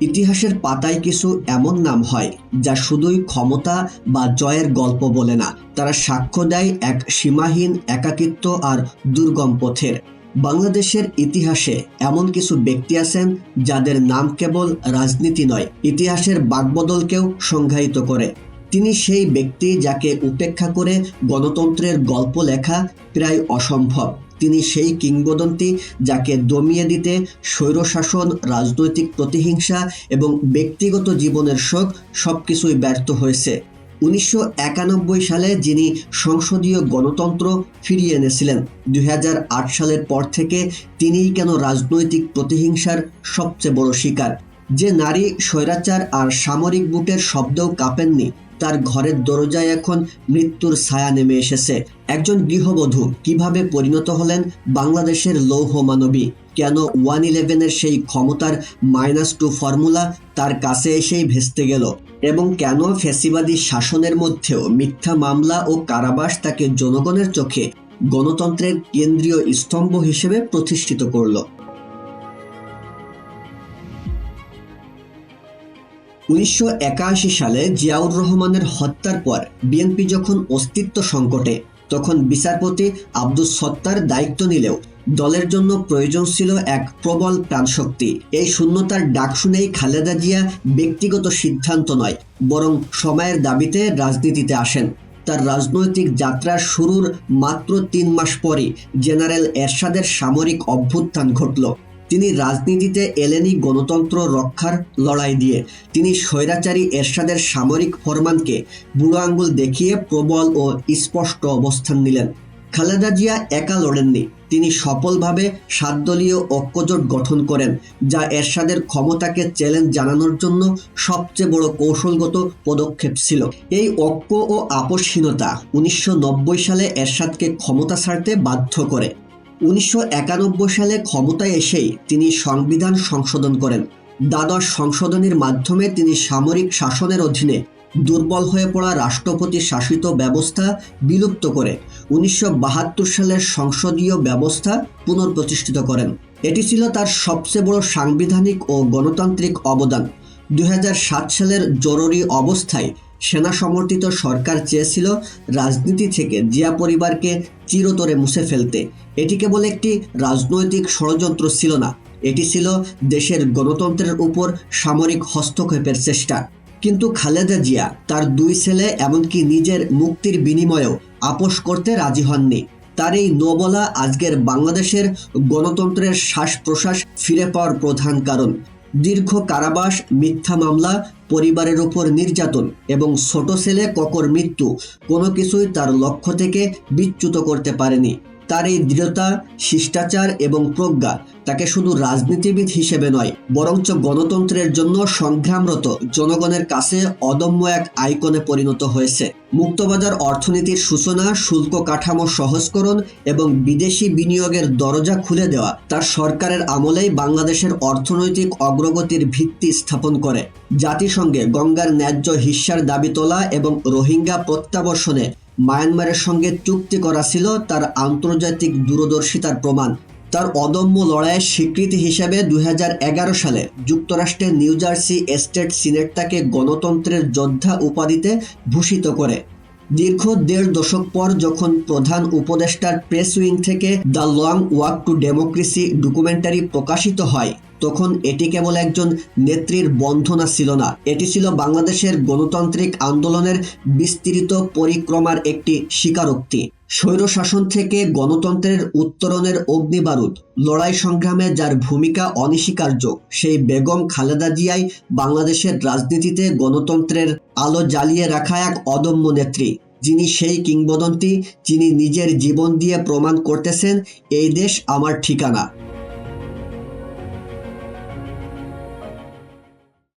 ইতিহাসের পাতায় কিছু এমন নাম হয়, যা শুধুই ক্ষমতা বা জয়ের গল্প বলে না, তারা সাক্ষ্য দেয় এক সীমাহীন একাকিত্ব আর দুর্গম পথের। বাংলাদেশের ইতিহাসে এমন কিছু ব্যক্তি আছেন, যাদের নাম কেবল রাজনীতি নয়, ইতিহাসের বাকবদলকেও সংজ্ঞায়িত করে। তিনি সেই ব্যক্তি যাকে উপেক্ষা করে গণতন্ত্রের গল্প লেখা প্রায় অসম্ভব। তিনি সেই কিংবদন্তি যাকে দমিয়ে দিতে স্বৈরশাসন, রাজনৈতিক প্রতিহিংসা এবং ব্যক্তিগত জীবনের শোক সবকিছুই ব্যর্থ হয়েছে। উনিশশো একানব্বই সালে যিনি সংসদীয় গণতন্ত্র ফিরিয়ে এনেছিলেন, দুই হাজার আট সালের পর থেকে তিনিই কেন রাজনৈতিক প্রতিহিংসার সবচেয়ে বড় শিকার? যে নারী স্বৈরাচার আর সামরিক বুটের শব্দেও কাঁপেননি তার ঘরের দরজায় এখন মৃত্যুর ছায়া নেমে এসেছে। একজন গৃহবধূ কীভাবে পরিণত হলেন বাংলাদেশের লৌহ মানবী? কেন ওয়ান ইলেভেনের সেই ক্ষমতার মাইনাস টু ফর্মুলা তার কাছে এসেই ভেস্তে গেল? এবং কেন ফ্যাসিবাদী শাসনের মধ্যেও মিথ্যা মামলা ও কারাবাস তাকে জনগণের চোখে গণতন্ত্রের কেন্দ্রীয় স্তম্ভ হিসেবে প্রতিষ্ঠিত করল? উনিশশো একাশি সালে জিয়াউর রহমানের হত্যার পর বিএনপি যখন অস্তিত্ব সংকটে, তখন বিচারপতি আব্দুস সত্তার দায়িত্ব নিলেও দলের জন্য প্রয়োজন ছিল এক প্রবল প্রাণশক্তি। এই শূন্যতার ডাক শুনেই খালেদা জিয়া ব্যক্তিগত সিদ্ধান্ত নয়, বরং সময়ের দাবিতে রাজনীতিতে আসেন। তার রাজনৈতিক যাত্রার শুরুর মাত্র তিন মাস পরই জেনারেল এরশাদের সামরিক অভ্যুত্থান ঘটল। তিনি রাজনীতিতে এলেনি গণতন্ত্র রক্ষার লড়াই দিয়ে। তিনি স্বৈরাচারী এরশাদের সামরিক ফরমানকে বুড়ো আঙ্গুল দেখিয়ে প্রবল ও স্পষ্ট অবস্থান নিলেন। খালেদা জিয়া একা লড়েননি। তিনি সফলভাবে সাতদলীয় ঐক্যজোট গঠন করেন, যা এরশাদের ক্ষমতাকে চ্যালেঞ্জ জানানোর জন্য সবচেয়ে বড় কৌশলগত পদক্ষেপ ছিল। এই ঐক্য ও আপোষহীনতা উনিশশো সালে এরশাদকে ক্ষমতা ছাড়তে বাধ্য করে। উনিশশো একানব্বই সালে ক্ষমতায় এসেই তিনি সংবিধান সংশোধন করেন। দ্বাদশ সংশোধনীর মাধ্যমে তিনি সামরিক শাসনের অধীনে দুর্বল হয়ে পড়া রাষ্ট্রপতি শাসিত ব্যবস্থা বিলুপ্ত করে উনিশশো বাহাত্তর সালের সংসদীয় ব্যবস্থা পুনঃপ্রতিষ্ঠিত করেন। এটি ছিল তার সবচেয়ে বড় সাংবিধানিক ও গণতান্ত্রিক অবদান। দু হাজার সাত সালের জরুরি অবস্থায় সেনা সমর্থিত সরকার চেয়েছিল রাজনীতি থেকে জিয়া পরিবারকে চিরতরে মুছে ফেলতে। এটি কেবল একটি রাজনৈতিক ষড়যন্ত্র ছিল না। এটি ছিল দেশের গণতন্ত্রের উপর সামরিক হস্তক্ষেপের চেষ্টা। কিন্তু খালেদা জিয়া, তার দুই ছেলে এমনকি নিজের মুক্তির বিনিময়েও আপোষ করতে রাজি হননি। তার এই নবলা আজকের বাংলাদেশের গণতন্ত্রের শ্বাস প্রশ্বাস ফিরে পাওয়ার প্রধান কারণ। দীর্ঘ কারাবাস, মিথ্যা মামলা, পরিবারের ওপর নির্যাতন এবং ছোট ছেলে ককর মৃত্যু কোনো কিছুই তার লক্ষ্য থেকে বিচ্যুত করতে পারেনি। তার এই দৃঢ়তা, শিষ্টাচার এবং প্রজ্ঞা তাকে শুধু রাজনীতিবিদ হিসেবে নয়, বরঞ্চ গণতন্ত্রের জন্য সংগ্রামরত জনগণের কাছে অদম্য এক আইকনে পরিণত হয়েছে। মুক্তবাজার অর্থনীতির সূচনা, শুল্ক কাঠামো সহজকরণ এবং বিদেশি বিনিয়োগের দরজা খুলে দেওয়া তার সরকারের আমলেই বাংলাদেশের অর্থনৈতিক অগ্রগতির ভিত্তি স্থাপন করে। জাতিসংঘে গঙ্গার ন্যায্য হিস্যার দাবি তোলা এবং রোহিঙ্গা প্রত্যাবর্ষণে মায়ানমারের সঙ্গে চুক্তি করা ছিল তার আন্তর্জাতিক দূরদর্শিতার প্রমাণ। তার অদম্য লড়াইয়ের স্বীকৃতি হিসেবে দুই সালে যুক্তরাষ্ট্রের নিউ জার্সি এস্টেট সিনেট তাকে গণতন্ত্রের যোদ্ধা উপাধিতে ভূষিত করে। দীর্ঘ দেড় দশক পর যখন প্রধান উপদেষ্টার প্রেস উইং থেকে the long walk to democracy documentary প্রকাশিত হয়, তখন এটি কেবল একজন নেত্রীর বন্ধনা ছিল না। এটি ছিল বাংলাদেশের গণতান্ত্রিক আন্দোলনের বিস্তৃত পরিক্রমার একটি স্বীকারোক্তি। স্বৈরশাসন থেকে গণতন্ত্রের উত্তরণের অগ্নিবারুদ, লড়াই সংগ্রামে যার ভূমিকা অনস্বীকার্য, সেই বেগম খালেদা জিয়াই বাংলাদেশের রাজনীতিতে গণতন্ত্রের আলো জ্বালিয়ে রাখা এক অদম্য নেত্রী। যিনি সেই কিংবদন্তি, যিনি নিজের জীবন দিয়ে প্রমাণ করতেছেন, এই দেশ আমার ঠিকানা।